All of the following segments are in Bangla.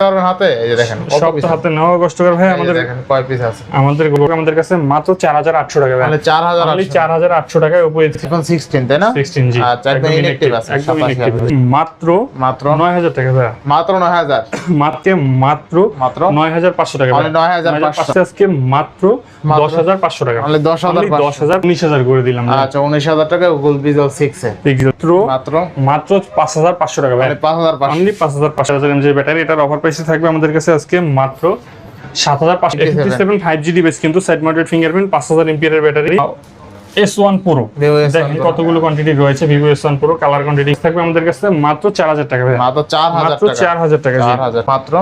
কারণ হাতে এই যে দেখেন সব তো হাতে নেওয়া কষ্টকর ভাই আমাদের কয় পিস আছে? আমাদেরগুলো আমাদের কাছে মাত্র চার হাজার আটশো টাকা ভাই। তাহলে Only চার হাজার আটশো টাকায় ওপো এখন সিক্সটিন তাই না? সিক্সটিন জি। আচ্ছা, একদম আছে। মাত্র মাত্র? হাজার টাকা ভাই। মাত্র নয় হাজার? মাত্র মাত্র মাত্র? নয় হাজার পাঁচশো টাকা Only 9,500 আজকে মাত্র মাত্র? দশ হাজার পাঁচশো টাকা। 10,500 Only দশ হাজার উনিশ হাজার করে দিলাম আচ্ছা উনিশ হাজার টাকা গুগল এ। মাত্র? মাত্র মাত্র টাকা ভাই। মানে ব্যাটারি এটার অফার প্রাইসে থাকবে আমাদের কাছে আজকে মাত্র সাত হাজার পাঁচশো ফাইভ জিডি বেশ কিন্তু সাইড মাউন্টেড ফিঙ্গারপ্রিন্ট পাঁচ হাজার এমপিয়ারের ব্যাটারি এস ওয়ান প্রো দেখেন কতগুলো কোয়ান্টিটি রয়েছে Vivo S one Pro colour quantity থাকবে আমাদের কাছে মাত্র চার হাজার টাকা ভাই মাত্র চার হাজার চার হাজার টাকা মাত্র?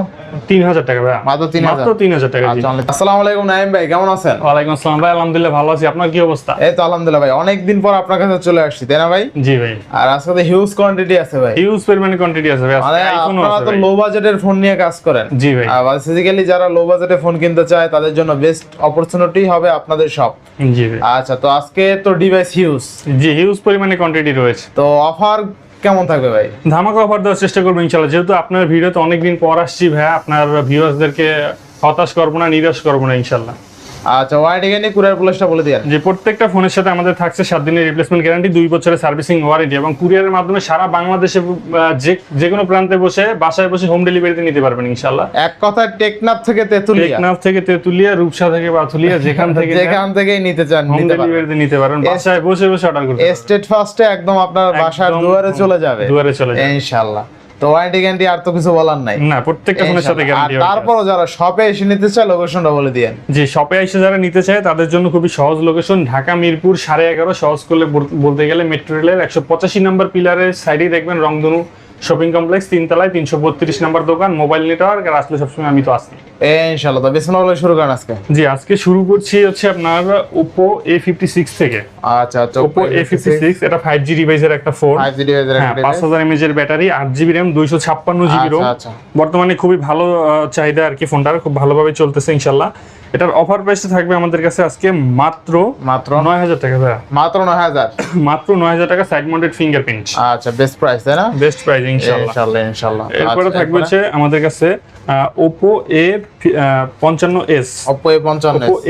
তিন হাজার টাকা ভাই মাত্র তিন হাজার। মাত্র তিন হাজার টাকা আচ্ছা আসসালামু আলাইকুম নাইম ভাই কেমন আছেন? ওয়ালাইকুম আসসালাম ভাই আলহামদুলিল্লাহ ভালো আছি। আপনার কি অবস্থা? এই তো আলহামদুলিল্লাহ ভাই অনেকদিন পর আপনার কাছে চলে আসছি তাই না ভাই? জি ভাই। আর আজকে তো হিউজ কোয়ান্টিটি আছে ভাই। হিউজ পরিমাণে কোয়ান্টিটি আছে ভাই মানে আপনারা তো লো বাজেটের ফোন নিয়ে কাজ করেন। জি ভাই। আর বেসিক্যালি যারা লো বাজেটে ফোন কিনতে চায় তাদের জন্য বেস্ট অপরচুনিটি হবে আপনাদের সব জি ভাই। আচ্ছা তো আজকে তো ডিভাইস হিউজ জি হিউজ পরিমাণে কোয়ান্টিটি রয়েছে। তো অফার কেমন থাকবে ভাই? ধামাকা অফার দেওয়ার চেষ্টা করব ইনশাল্লাহ যেহেতু আপনার ভিডিওতে অনেকদিন পর আসছি ভাইয়া আপনার ভিউয়ার্সদেরকে হতাশ করব না নিরাশ করব না ইনশাল্লাহ আচ্ছা ওয়ারেন্টি গ্যারান্টি কুরিয়ার প্লাসটা বলে দিন যে প্রত্যেকটা ফোনের সাথে আমাদের থাকছে সাত দিনের রিপ্লেসমেন্ট গ্যারান্টি দুই বছরের সার্ভিসিং ওয়ারেন্টি এবং কুরিয়ারের মাধ্যমে সারা বাংলাদেশে যে যে কোনো প্রান্তে বসে বাসায় বসে হোম ডেলিভারিতে নিতে পারবেন ইনশাল্লাহ এক কথায় টেকনাফ থেকে তেতুলিয়া। টেকনাফ থেকে তেতুলিয়া রূপসা থেকে বাথুলিয়া যেখান থেকে যেখান থেকেই নিতে চান হোম ডেলিভারিতে নিতে পারেন বাসায় বসে বসে অর্ডার করতে পারবেন। স্টেট ফার্স্টে একদম আপনার বাসার দুয়ারে চলে যাবে। দুয়ারে চলে যাবে। ইনশাআল্লাহ। তো ওয়ারেন্টি গ্যারান্টি আর তো কিছু বলার নাই। না প্রত্যেকটা ফোনের সাথে গ্যারান্টি তারপরও যারা শপে এসে নিতে চায় লোকেশনটা বলে দিয়েন। যে শপে এসে যারা নিতে চায় তাদের জন্য খুবই সহজ লোকেশন ঢাকা মিরপুর সাড়ে এগারো সহজ করলে বল- বলতে গেলে মেট্রো রেলের একশো পঁচাশি নাম্বার পিলারের সাইডেই দেখবেন রংধনু। শপিং কমপ্লেক্স তিনতলায় তিনশো বত্রিশ নাম্বার দোকান মোবাইল নেটওয়ার্ক আর আসলে সবসময় আমি তো আসি ইনশাআল্লাহ তো বিসমিল্লাহ শুরু করেন আজকে? জি আজকে শুরু করছি হচ্ছে আপনার ওপো এ ফিফটি সিক্স থেকে। আচ্ছা আচ্ছা ওপো এ ফিফটি সিক্স এটা ফাইভ জি ডিভাইসের একটা ফোন ফাইভ হ্যাঁ পাঁচ হাজার এমএজ এর ব্যাটারি আট জিবি র্যাম দুইশো ছাপ্পান্ন জিবি রোম আচ্ছা, আচ্ছা। বর্তমানে খুবই ভালো চাহিদা আর কি ফোনটার খুব ভালোভাবে চলতেছে ইনশাল্লাহ এটার অফার প্রাইসটা থাকবে আমাদের কাছে আজকে মাত্র মাত্র? নয় হাজার টাকা ভাইয়া মাত্র নয় হাজার? মাত্র নয় হাজার টাকা সাইড মাউন্টেড ফিঙ্গারপ্রিন্ট আচ্ছা বেস্ট প্রাইস তাই না? বেস্ট প্রাইস ইনশাল্লাহ। ইনশাআল্লাহ ইনশাআল্লাহ এরপরে আচ্ছা, থাকবে হচ্ছে আমাদের কাছে Oppo A55 ওপো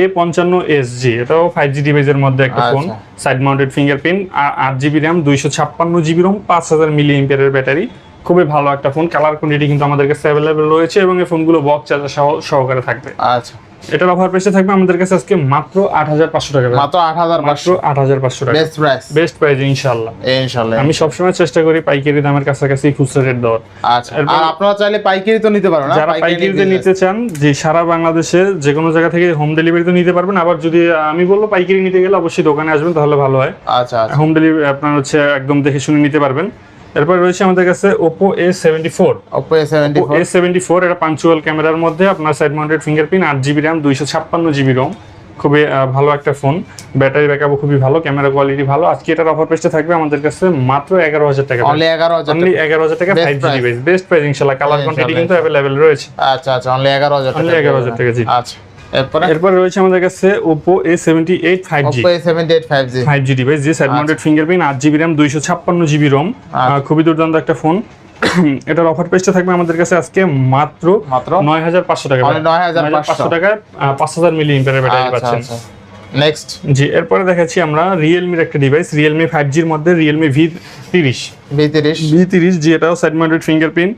এ পঞ্চান্ন এস জি এটাও ফাইভ জি ডিভাইসের মধ্যে একটা ফোন। সাইড মাউন্টেড ফিঙ্গারপ্রিন্ট আট জিবি র্যাম দুইশো ছাপ্পান্ন জিবি রোম পাঁচ হাজার মিলি এম্পিয়ারের ব্যাটারি খুবই ভালো একটা ফোন কালার কোয়ান্টিটি কিন্তু আমাদের কাছে অ্যাভেলেবেল রয়েছে এবং এই ফোনগুলো বক্স চার্জার সহ সহকারে থাকবে। আচ্ছা। এটার অফার প্রাইসে থাকবে আমাদের কাছে আজকে মাত্র আট হাজার পাঁচশো টাকা মাত্র আট হাজার মাত্র আট হাজার পাঁচশো টাকা। বেস্ট প্রাইস বেস্ট প্রাইস ইনশাল্লাহ ইনশাআল্লাহ। আমি সবসময় চেষ্টা করি পাইকারি দামের কাছাকাছি খুচরা রেট দেওয়ার। আচ্ছা আর আপনারা চাইলে পাইকারি তো নিতে পারবেন না? যারা পাইকারিতে নিতে চান যে সারা বাংলাদেশে যে কোনো জায়গা থেকে হোম ডেলিভারি তো নিতে পারবেন আবার যদি আমি বলব পাইকারি নিতে গেলে অবশ্যই দোকানে আসবেন তাহলে ভালো হয়। আচ্ছা আচ্ছা। হোম ডেলিভারি আপনার হচ্ছে একদম দেখে শুনে নিতে পারবেন। এরপর রয়েছে আমাদের কাছে Oppo A74 A seventy four এটা পাঞ্চুয়াল ক্যামেরার মধ্যে আপনার সাইড মাউন্টেড ফিঙ্গারপ্রিন্ট আট জিবি র্যাম দুইশো ছাপ্পান্ন জিবি রোম খুবই ভালো একটা ফোন ব্যাটারি ব্যাকআপও খুবই ভালো ক্যামেরা কোয়ালিটি ভালো। আজকে এটার অফার প্রাইসটা থাকবে আমাদের কাছে মাত্র এগারো হাজার টাকা। অনলি এগারো হাজার অনলি এগারো হাজার টাকা five G device best price ইনশাল্লাহ। কালার কোয়ান্টিটি কিন্তু অ্যাভেলেবেল রয়েছে। আচ্ছা আচ্ছা অনলি এগারো হাজার Only 11,000 টাকা, জি। আচ্ছা। এরপরে? এরপর রয়েছে আমাদের কাছে eight five G Oppo A78 5G five G device যে সাইড মাউন্টেড ফিঙ্গারপ্রিন্ট আট জিবি র্যাম দুইশো ছাপ্পান্ন জিবি রোম খুবই দুর্দান্ত একটা ফোন এটার অফার প্রাইসটা থাকবে আমাদের কাছে আজকে মাত্র মাত্র? নয় হাজার পাঁচশো টাকা। Only 9,500 পাঁচশো। টাকায় পাঁচ হাজার মিলি ইম্পারের ব্যাটারি আচ্ছা পাচ্ছেন। আচ্ছা। নেক্সট জি এরপরে দেখাচ্ছি আমরা রিয়েলমির একটা ডিভাইস রিয়েলমি ফাইভ জির মধ্যে রিয়েলমি ভি তিরিশ। B30 ভি তিরিশ জি এটাও সাইড মাউন্টেড ফিঙ্গারপ্রিন্ট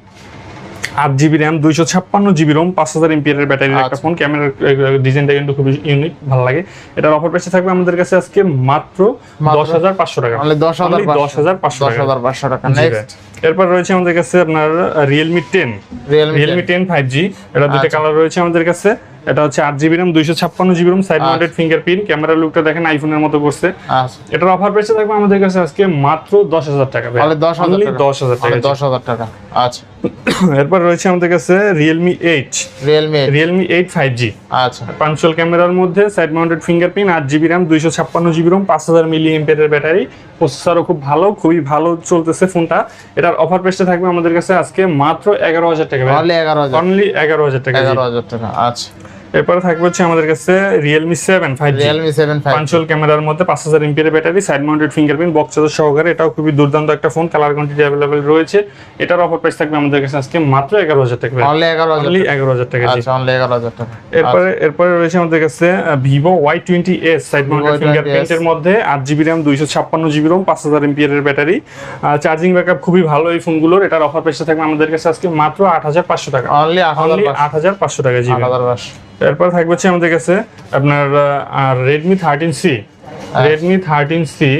আট জিবি র্যাম দুইশো ছাপ্পান্ন জিবি রোম পাঁচ হাজার এমপিয়ারের ব্যাটারির একটা আচ্ছা। ফোন ক্যামেরার ডিজাইনটা কিন্তু খুবই ইউনিক ভালো লাগে। এটার অফার প্রাইসে থাকবে আমাদের কাছে আজকে মাত্র? দশ হাজার পাঁচশো টাকা। দশ হাজার Only 10,500 দশ টাকা। হাজার পাঁচশো টাকা। জি ভাই। নেক্সট এরপর রয়েছে আমাদের কাছে আপনার Realme ten Realme ten five G এটা দুটো আচ্ছা। কালার রয়েছে আমাদের কাছে। এটা হচ্ছে আট জিবি র্যাম দুইশো ছাপ্পান্ন GB ROM side mounted fingerprint camera লুকটা দেখেন আইফোনের মতো করছে। আচ্ছা। এটার অফার প্রাইসে থাকবে আমাদের কাছে আজকে মাত্র দশ হাজার টাকা। দশ হাজার টাকা। দশ হাজার টাকা দশ হাজার টাকা। আচ্ছা। এরপর রয়েছে আমাদের কাছে Realme eight Realme Realme eight five G আচ্ছা। পাঞ্চুয়াল ক্যামেরার মধ্যে সাইড মাউন্টেড ফিঙ্গারপ্রিন্ট আট জিবি র্যাম দুইশো ছাপ্পান্ন জিবি রোম পাঁচ হাজার মিলি এমপের ব্যাটারি প্রসেসরও খুব ভালো খুবই ভালো চলতেছে ফোনটা। এটার অফার প্রাইসটা থাকবে আমাদের কাছে আজকে মাত্র এগারো হাজার টাকা। অনলি এগারো হাজার। অনলি এগারো হাজার টাকা। এগারো হাজার টাকা আচ্ছা। এরপরে থাকবে হচ্ছে আমাদের কাছে Realme seven five G Realme seven five punch hole ক্যামেরার মধ্যে পাঁচ হাজার এমপির battery side mounted fingerprint box charger সহকারে। এটাও খুবই দুর্দান্ত একটা ফোন কালার কোয়ান্টিটি অ্যাভেলেবেল রয়েছে। এটার অফার প্রাইস থাকবে আমাদের কাছে আজকে মাত্র এগারো হাজার টাকা। অনলি এগারো হাজার অনলি এগারো হাজার টাকা আচ্ছা অনলি এগারো হাজার টাকা। এরপরে এরপরে রয়েছে আমাদের কাছে Vivo Y twenty S side mounted Y20s ফিঙ্গারপ্রিন্টের মধ্যে আট জিবি র্যাম দুইশো ছাপ্পান্ন জিবি রোম পাঁচ হাজার এমপিয়ার এর ব্যাটারি। চার্জিং ব্যাকআপ খুবই ভালো এই ফোনগুলোর এটার অফার প্রাইসটা থাকবে আমাদের কাছে আজকে মাত্র আট হাজার পাঁচশো টাকা। অনলি আট হাজার পাঁচশো। আট টাকা আট জিবি হাজার পাঁচশো। এরপর থাকবে হচ্ছে আমাদের কাছে আপনার Redmi thirteen C Redmi thirteen C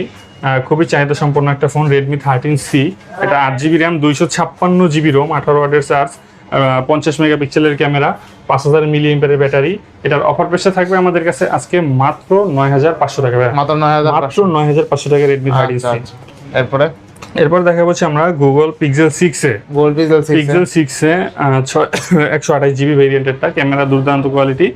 খুবই চাহিদা সম্পন্ন একটা ফোন রেডমি থার্টিন সি এটা আট জিবি র্যাম দুইশো ছাপ্পান্ন জিবি রোম আঠারো ওয়াটের চার্জ পঞ্চাশ মেগাপিক্সেলের ক্যামেরা পাঁচ হাজার মিলি এম্পের ব্যাটারি এটার অফার প্রাইসটা থাকবে আমাদের কাছে আজকে মাত্র নয় হাজার পাঁচশো টাকা। মাত্র নয় হাজার মাত্র পাঁচশো। নয় হাজার পাঁচশো টাকা রেডমি থার্টিন সি এরপরে? এরপর দেখা যাচ্ছে আমরা গুগল পিক্সেল সিক্সে গুগল পিক্সেল 6 পিক্সেল সিক্সে একশো আঠাশ জিবি ভেরিয়েন্টেরটা ক্যামেরা দুর্দান্ত কোয়ালিটি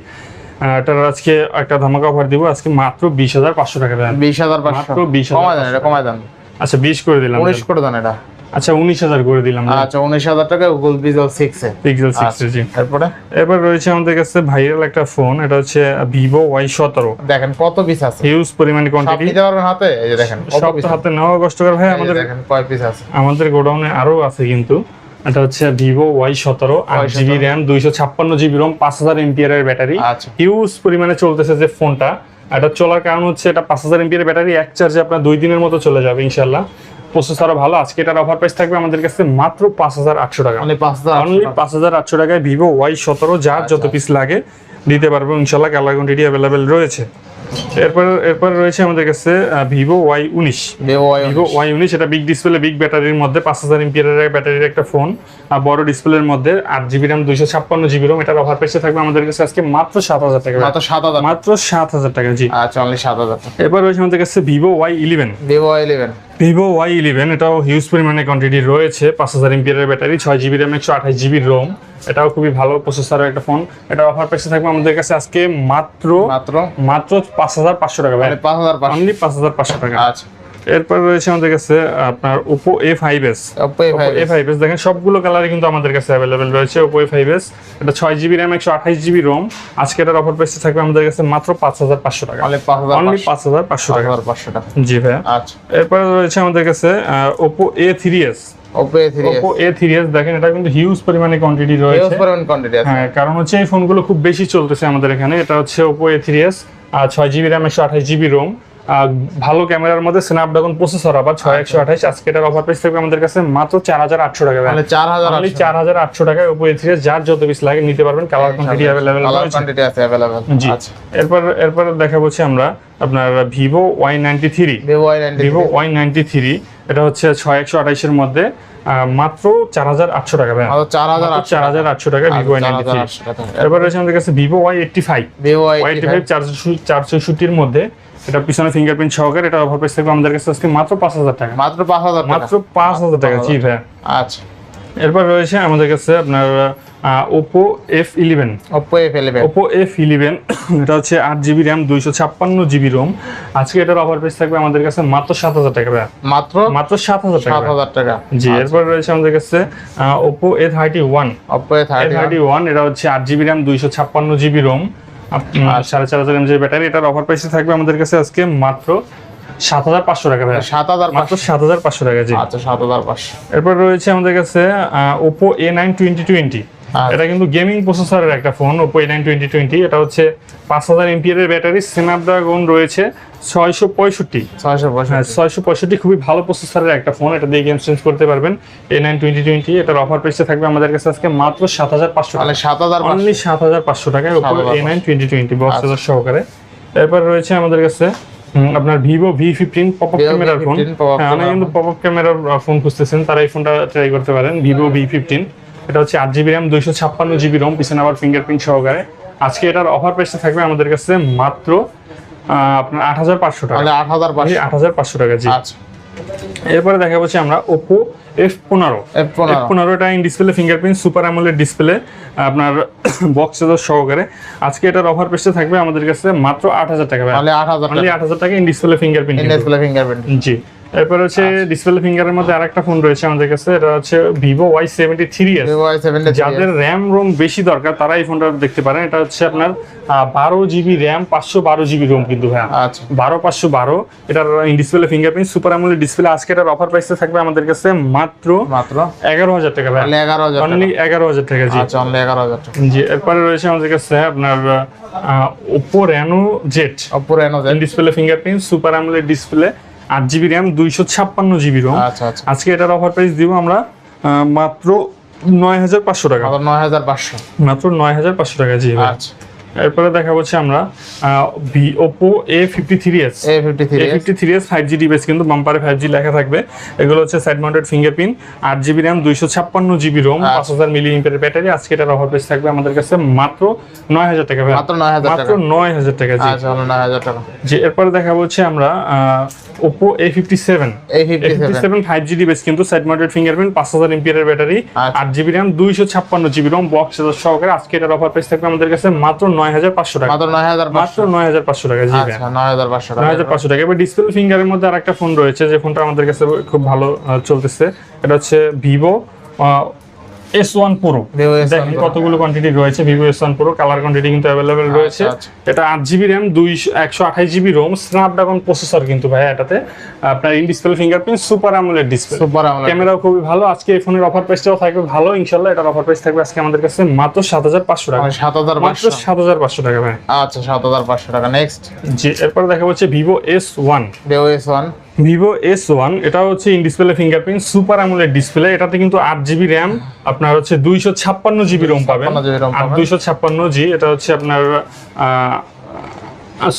এটার আজকে একটা ধামাকা অফার দিব আজকে মাত্র বিশ হাজার পাঁচশো টাকা দেন। বিশ হাজার পাঁচশো। মাত্র 20,500 কমায় দেন এটা কমায় দেন। আচ্ছা বিশ করে দিলাম উনিশ করে দেন এটা। আচ্ছা উনিশ হাজার করে দিলাম আচ্ছা উনিশ হাজার টাকা গোল্ড পিক্সেল সিক্সে পিক্সেল সিক্স জি। এরপরে? এরপর রয়েছে আমাদের কাছে ভাইরাল একটা ফোন এটা হচ্ছে ভিভো ওয়াই সতেরো। দেখেন কত পিস আছে। হিউজ পরিমাণে কোয়ান্টিটি হাতে? এই যে দেখেন কত পিস হাতে কষ্টকর। ভাই আমাদের দেখেন কয় পিস আছে। আমাদের গোডাউনে আরও আছে কিন্তু। এটা হচ্ছে ভিভো ওয়াই সতেরো আট জিবি র্যাম দুইশো ছাপ্পান্ন জিবি রোম পাঁচ হাজার এর ব্যাটারি আচ্ছা। হিউজ পরিমাণে চলতেছে যে ফোনটা এটা চলার কারণ হচ্ছে এটা পাঁচ হাজার এমপির ব্যাটারি এক চার্জে আপনার দুই দিনের মতো চলে যাবে ইনশাল্লাহ প্রসেসরও ভালো আজকে এটার অফার প্রাইস থাকবে আমাদের কাছে মাত্র পাঁচ হাজার আটশো টাকা। হাজার অনলি পাঁচ হাজার আটশো টাকায় ভিভো ওয়াই সতেরো যার যত পিস লাগে দিতে পারব ইনশাল্লাহ কালার কোয়ান্টিটি অ্যাভেলেবেল রয়েছে। এরপর এরপর রয়েছে আমাদের কাছে ভিভো ওয়াই উনিশ। ভিভো ওয়াই উনিশ। এটা বিগ ডিসপ্লে বিগ ব্যাটারির মধ্যে পাঁচ হাজার এমপিয়ারের ব্যাটারির একটা ফোন আর বড় ডিসপ্লের মধ্যে আট জিবি র্যাম দুইশো ছাপ্পান্ন জিবি রোম এটার অফার প্রাইসে থাকবে আমাদের কাছে আজকে মাত্র সাত হাজার টাকা। মাত্র সাত হাজার। মাত্র সাত হাজার টাকা জি। আচ্ছা অনলি সাত হাজার এরপর রয়েছে আমাদের কাছে Vivo Y eleven. Vivo Y eleven. Vivo Y eleven এটাও হিউজ পরিমাণে কোয়ান্টিটি রয়েছে পাঁচ হাজার এমপিয়ারের ব্যাটারি ছয় জিবি র্যাম একশো আঠাশ জিবি রোম এটাও খুবই ভালো প্রসেসরের একটা ফোন এটা অফার প্রাইসে থাকবে আমাদের কাছে আজকে মাত্র মাত্র? মাত্র পাঁচ হাজার পাঁচশো টাকা মানে পাঁচ হাজার পাঁচশো টাকা। আচ্ছা। এরপর রয়েছে আমাদের কাছে আপনার Oppo A five S Oppo A five S দেখেন সবগুলো কালারই কিন্তু আমাদের কাছে অ্যাভেলেবেল রয়েছে ওপো এ ফাইভ এস এটা ছয় জিবি র্যাম একশো আঠাশ জিবি রোম আজকে এটার অফার প্রাইসে থাকবে আমাদের কাছে মাত্র পাঁচ হাজার পাঁচশো টাকা। অনলি পাঁচ হাজার পাঁচশো। টাকা। পাঁচশো টাকা। জি ভাইয়া। আচ্ছা। এরপরে রয়েছে আমাদের কাছে Oppo A three S Oppo A three S দেখেন এটা কিন্তু হিউজ পরিমাণে কোয়ান্টিটি রয়েছে। পরিমাণ কোয়ান্টিটি আছে। হ্যাঁ কারণ হচ্ছে এই ফোনগুলো খুব বেশি চলতেছে আমাদের এখানে। এটা হচ্ছে ওপো এ থ্রি এস আর ছয় জিবি র্যাম একশো আঠাশ জিবি রোম ভালো ক্যামেরার মধ্যে স্ন্যাপড্রাগন প্রসেসর আবার ছয় একশো আঠাশ। আজকে এটার অফার প্রাইস থাকবে আমাদের কাছে মাত্র চার হাজার আটশো টাকা মানে চার হাজার চার হাজার আটশো টাকায় ওপো এ যার যত পিস লাগে নিতে পারবেন। কালার কোয়ান্টিটি অ্যাভেলেবেল জি। আচ্ছা। এরপর এরপর দেখা হচ্ছে আমরা আপনার Vivo Y ninety three Vivo Y ninety three এটা হচ্ছে ছয় একশো আঠাইশের মধ্যে মাত্র চার হাজার আটশো টাকা চার হাজার আটশো চার হাজার আটশো টাকা ভিভো ওয়াই নাইনটি থ্রি এরপর রয়েছে আমাদের কাছে Vivo Y eighty five Vivo Y eighty five চারশো চারশোষট্টির মধ্যে এটা পিছনে ফিঙ্গারপ্রিন্ট সহকারে এটা অফার প্রাইস থাকবে আমাদের কাছে আজকে মাত্র পাঁচ হাজার টাকা। মাত্র পাঁচ হাজার টাকা? মাত্র পাঁচ হাজার টাকা জি ভাই আচ্ছা। এরপর রয়েছে আমাদের কাছে আপনার Oppo F eleven Oppo F eleven Oppo F eleven এটা হচ্ছে আট জিবি র্যাম দুইশো ছাপ্পান্ন জিবি রোম আজকে এটার অফার প্রাইস থাকবে আমাদের কাছে মাত্র সাত হাজার টাকা। মাত্র? মাত্র সাত হাজার টাকা সাত হাজার টাকা। জি এরপর রয়েছে আমাদের কাছে Oppo A thirty one Oppo A thirty one এটা হচ্ছে আট জিবি র্যাম দুইশো ছাপ্পান্ন জিবি রোম সাড়ে চার হাজার এমজির ব্যাটারি এটার অফার প্রাইসে থাকবে আমাদের কাছে আজকে মাত্র সাত হাজার পাঁচশো টাকা ভাই সাত হাজার মাত্র সাত হাজার পাঁচশো টাকা জি। আচ্ছা সাত হাজার পাঁচশো। এরপর রয়েছে আমাদের কাছে Oppo A nine twenty twenty. এটা কিন্তু গেমিং প্রসেসরের একটা phone Oppo A nine twenty twenty এটা হচ্ছে পাঁচ হাজার এমপিয়ারের ব্যাটারি স্ন্যাপড্রাগন রয়েছে ছয়শো পঁয়ষট্টি। ছয়শো পঁয়ষট্টি। হ্যাঁ ছয়শো পঁয়ষট্টি খুবই ভালো প্রসেসরের একটা ফোন এটা দিয়ে গেম চেঞ্জ করতে পারবেন। এ নাইন টোয়েন্টি টোয়েন্টি এটার অফার প্রাইসে থাকবে আমাদের কাছে আজকে মাত্র সাত হাজার পাঁচশো তাহলে সাত হাজার অনলি সাত হাজার পাঁচশো টাকায় Oppo 7,500 A nine twenty twenty box. সহকারে। এরপর রয়েছে আমাদের কাছে আপনার Vivo V fifteen pop up ক্যামেরার ফোন V15 হ্যাঁ কিন্তু পপ আপ ক্যামেরার ফোন খুঁজতেছেন তারা এই ফোনটা ট্রাই করতে পারেন ভিভো ভি ফিফটিন এটা হচ্ছে আট জিবি র্যাম দুইশো ছাপ্পান্ন জিবি রোম পিছনে আবার ফিঙ্গারপ্রিন্ট সহকারে। আজকে এটার অফার প্রাইসটা থাকবে আমাদের কাছে মাত্র আপনার আট হাজার পাঁচশো টাকা। আট হাজার আট হাজার পাঁচশো টাকা জি। আচ্ছা। এরপরে দেখা যাচ্ছে আমরা ওপো এফ পনেরো। এফ পনেরো। পনেরোটা in display fingerprint super AMOLED display আপনার বক্স সহকারে। আজকে এটার অফার পেসে থাকবে আমাদের কাছে মাত্র আট হাজার টাকা টাকা। আট হাজার টাকা in display fingerprint display fingerprint জি। এরপর হচ্ছে ডিসপ্লে ফিঙ্গারের মধ্যে আরেকটা ফোন রয়েছে আমাদের কাছে এটা হচ্ছে ভিভো ওয়াই সেভেন্টি থ্রি যাদের র্যাম রোম বেশি দরকার তারা এই ফোনটা দেখতে পারেন। এটা হচ্ছে আপনার বারো জিবি র্যাম পাঁচশো বারো জিবি রোম কিন্তু হ্যাঁ। আচ্ছা। বারো পাঁচশো বারো। এটার ডিসপ্লে ফিঙ্গারপ্রিন্ট সুপার আমলের ডিসপ্লে আজকে এটার অফার প্রাইসে থাকবে আমাদের কাছে মাত্র মাত্র? এগারো হাজার টাকা ভাই। এগারো হাজার টাকা। অনলি এগারো হাজার টাকা জি। আচ্ছা অনলি এগারো হাজার টাকা। জি এরপরে রয়েছে আমাদের কাছে আপনার Oppo Reno Z Oppo Reno display fingerprint super আমলের ডিসপ্লে আট জিবি র্যাম দুইশো ছাপ্পান্ন জিবি রোম আচ্ছা আচ্ছা। আজকে এটার অফার প্রাইস দিব আমরা মাত্র নয় হাজার পাঁচশো টাকা। নয় হাজার পাঁচশো। মাত্র নয় হাজার পাঁচশো টাকা জি আচ্ছা। এরপরে দেখা হচ্ছে আমরা V Oppo A fifty three S A fifty three S five G device কিন্তু বাম্পারে ফাইভ জি লেখা থাকবে। এগুলো হচ্ছে সাইড মাউন্টেড ফিঙ্গারপ্রিন্ট আট জিবি র্যাম দুইশো ছাপ্পান্ন জিবি রোম আচ্ছা। পাঁচ হাজার মিলি ইম্পের ব্যাটারি আজকে এটার অফার প্রাইস থাকবে আমাদের কাছে মাত্র নয় হাজার টাকা মাত্র নয় হাজার মাত্র টাকা। নয় হাজার টাকা জি। আচ্ছা নয় হাজার টাকা। জি এরপরে দেখা হচ্ছে আমরা Oppo A fifty seven fifty seven five G device কিন্তু সাইড মাউন্টেড ফিঙ্গারপ্রিন্ট পাঁচ হাজার এমপিয়ারের ব্যাটারি আচ্ছা। আট জিবি র্যাম দুইশো ছাপ্পান্ন জিবি রোম বক্স সহকারে আজকে এটার অফার প্রাইস থাকবে আমাদের কাছে মাত্র নয় হাজার পাঁচশো টাকা। মাত্র নয় হাজার মাত্র নয় হাজার পাঁচশো টাকা জি আচ্ছা নয় হাজার পাঁচশো নয় হাজার পাঁচশো টাকা। এবার ডিসপ্লে ফিঙ্গারের মধ্যে আর একটা ফোন রয়েছে যে ফোনটা আমাদের কাছে খুব ভালো চলতেছে। এটা হচ্ছে ভিভো এস ওয়ান প্রো দেখেন কতগুলো কোয়ান্টিটি রয়েছে Vivo S one Pro colour quantity কিন্তু অ্যাভেলেবেল রয়েছে। আচ্ছা। এটা আট জিবি র্যাম দুইশো একশো আঠাশ জিবি রোম স্ন্যাপড্রাগন প্রসেসর কিন্তু ভাই এটাতে। আপনার ইন ডিসপ্লে ফিঙ্গারপ্রিন্ট সুপার আমলের ডিসপ্লে সুপার আমলে ক্যামেরাও খুবই ভালো। আজকে এই ফোনের অফার প্রাইসটাও থাকবে ভালো ইনশাল্লাহ এটার অফার প্রাইস থাকবে আজকে আমাদের কাছে মাত্র সাত হাজার পাঁচশো টাকা। সাত হাজার মাত্র সাত হাজার পাঁচশো টাকা ভাই আচ্ছা সাত হাজার পাঁচশো টাকা। নেক্সট জি এরপর দেখা হচ্ছে Vivo S one Vivo S one Vivo S one এটা হচ্ছে ইন ডিসপ্লে ফিঙ্গারপ্রিন্ট সুপার আমলের ডিসপ্লে এটাতে কিন্তু আট জিবি র্যাম আপনার হচ্ছে দুইশো ছাপ্পান্ন জিবি রোম পাবেন। 256 GB ROM আর দুইশো ছাপ্পান্ন জি এটা হচ্ছে আপনার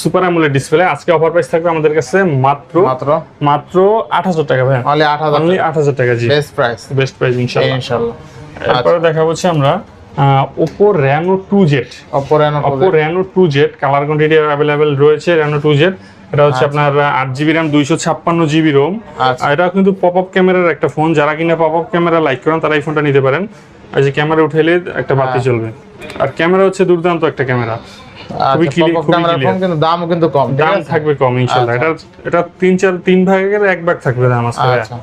সুপার আমলের ডিসপ্লে আজকে অফার প্রাইস থাকবে আমাদের কাছে মাত্র মাত্র? মাত্র আট হাজার টাকা ভাই অনলি আট হাজার অনলি আট হাজার টাকা জি। বেস্ট প্রাইস বেস্ট প্রাইস ইনশাল্লাহ ইনশাল্লাহ এরপরে দেখা হচ্ছে আমরা Oppo Reno two Z Oppo Reno Oppo Reno two Z colour quantity available রয়েছে র্যানো টু জেড এটা হচ্ছে আপনার আট জিবি র্যাম দুইশো ছাপ্পান্ন জিবি রোম আচ্ছা। আর এটা কিন্তু পপ আপ ক্যামেরার একটা ফোন যারা কিনা পপ আপ ক্যামেরা লাইক করেন তারা এই ফোনটা নিতে পারেন। এই যে ক্যামেরা উঠেলে একটা বাতি হ্যাঁ। চলবে আর ক্যামেরা হচ্ছে দুর্দান্ত একটা ক্যামেরা খুবই আচ্ছা কিন্তু দামও কিন্তু কম দাম থাকবে কম এটা আচ্ছা। এটা তিন চার তিন ভাগের এক ভাগ থাকবে দাম আজকে আচ্ছা।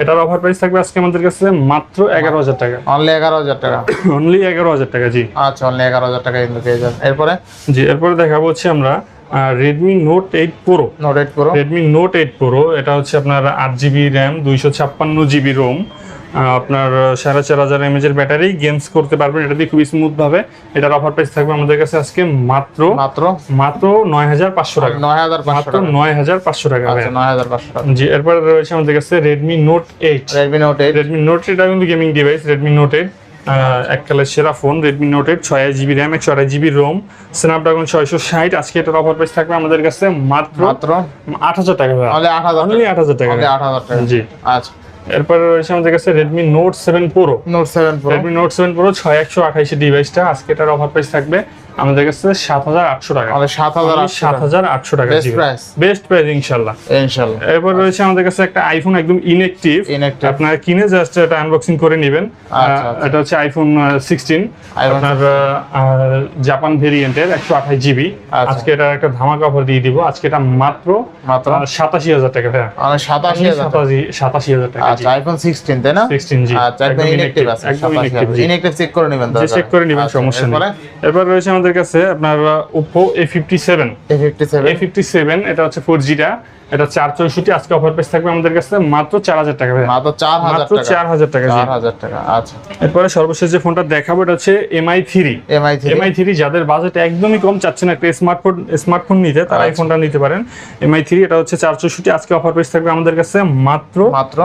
এটার অফার প্রাইস থাকবে আজকে আমাদের কাছে মাত্র এগারো হাজার টাকা। অনলি এগারো হাজার টাকা। অনলি এগারো হাজার টাকা জি। আচ্ছা অনলি এগারো হাজার টাকা কিন্তু পেয়ে যাবেন। এরপরে? জি এরপরে দেখাবো হচ্ছে আমরা Redmi Note eight Pro Note eight Pro Redmi Note eight Pro এটা হচ্ছে আপনার আট জিবি র্যাম দুইশো ছাপ্পান্ন জিবি রোম আপনার সাড়ে চার হাজার এমএচ এর ব্যাটারি গেমস করতে পারবেন এটা দিয়ে খুবই স্মুথ ভাবে। এটার অফার প্রাইস থাকবে আমাদের কাছে আজকে মাত্র মাত্র? মাত্র নয় হাজার পাঁচশো টাকা। নয় হাজার পাঁচশো মাত্র নয় হাজার পাঁচশো টাকা আচ্ছা নয় হাজার পাঁচশো টাকা। জি এরপরে রয়েছে আমাদের কাছে Redmi Note eight Redmi Note eight Redmi Note এটা কিন্তু gaming device Redmi Note eight এককালের সেরা ফোন রেডমি নোট এইট ছয় জিবি র্যাম একশো আড়াই জিবি রোম স্ন্যাপড্রাগন ছয়শো ষাট। আজকে এটার অফার প্রাইস থাকবে আমাদের কাছে মাত্র মাত্র? আট হাজার টাকা। আট হাজার টাকা। আট হাজার টাকা। জি। আচ্ছা। এরপরে রয়েছে আমাদের কাছে Redmi note seven pro note seven pro Redmi note seven pro ছয় একশো আঠাইশে ডিভাইসটা আজকে এটার অফার প্রাইস থাকবে আমাদের কাছে সাত হাজার আটশো টাকা। অনলি সাত হাজার সাত হাজার আটশো টাকা বেস্ট প্রাইস ইনশাল্লাহ। ইনশাল্লাহ। এরপর রয়েছে আমাদের কাছে একটা আইফোন একদম ইনএক্টিভ আপনারা কিনে জাস্ট এটা আনবক্সিং করে নেবেন। আচ্ছা, আচ্ছা। এটা হচ্ছে আইফোন সিক্সটিন আপনার জাপান ভেরিয়েন্টের একশো আঠাশ জিবি আচ্ছা। আজকে এটা একটা ধামাকা অফার দিয়ে দিব। আজকে এটা মাত্র মাত্র? সাতাশি হাজার টাকা হ্যাঁ সাতাশি। সাতাশি সাতাশি হাজার টাকা আচ্ছা আইফোন সিক্সটিন তাই না? সিক্সটিন জি আচ্ছা একদম ইনএক্টিভ আছে একদম ইনএক্টিভ চেক করে নেবেন চেক করে নেবেন সমস্যা নেই। এরপর? রয়েছে আমাদের কাছে আপনার Oppo A fifty seven A fifty seven A fifty seven এটা হচ্ছে ফোর জিটা এটা চার চৌষট্টি আজকে অফার প্রাইস থাকবে আমাদের কাছে। মাত্র চার হাজার টাকা মাত্র চার হাজার মাত্র টাকা। চার হাজার টাকা চার হাজার টাকা আচ্ছা। এরপরে সর্বশেষ যে ফোনটা দেখাবো এটা হচ্ছে Mi three Mi three Mi three যাদের বাজেট একদমই কম চাচ্ছেন একটা স্মার্টফোন স্মার্টফোন নিতে তারা এই আচ্ছা। ফোনটা নিতে পারেন। এমআই থ্রি এটা হচ্ছে চার চৌষট্টি আজকে অফার প্রাইস থাকবে আমাদের কাছে মাত্র মাত্র?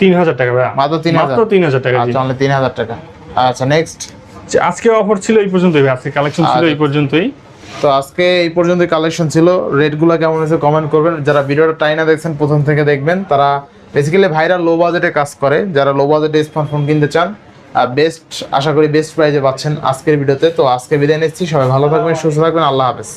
তিন হাজার টাকা মাত্র তিন হাজার। মাত্র তিন হাজার টাকা আচ্ছা তিন হাজার টাকা। আচ্ছা নেক্সট আজকে অফার ছিল এই পর্যন্তই ভাই, আজকে কালেকশন ছিল আচ্ছা। এই পর্যন্তই। তো আজকে এই পর্যন্তই কালেকশন ছিল। রেটগুলো কেমন হয়েছে কমেন্ট করবেন। যারা ভিডিওটা টাইনা দেখছেন প্রথম থেকে দেখবেন তারা বেসিক্যালি ভাইরা লো বাজেটে কাজ করে। যারা লো বাজেটে স্মার্টফোন কিনতে চান বেস্ট আশা করি বেস্ট প্রাইজে পাচ্ছেন আজকের ভিডিওতে। তো আজকে বিদায় নিচ্ছি। সবাই ভালো থাকবেন সুস্থ থাকবেন। আল্লাহ হাফেজ।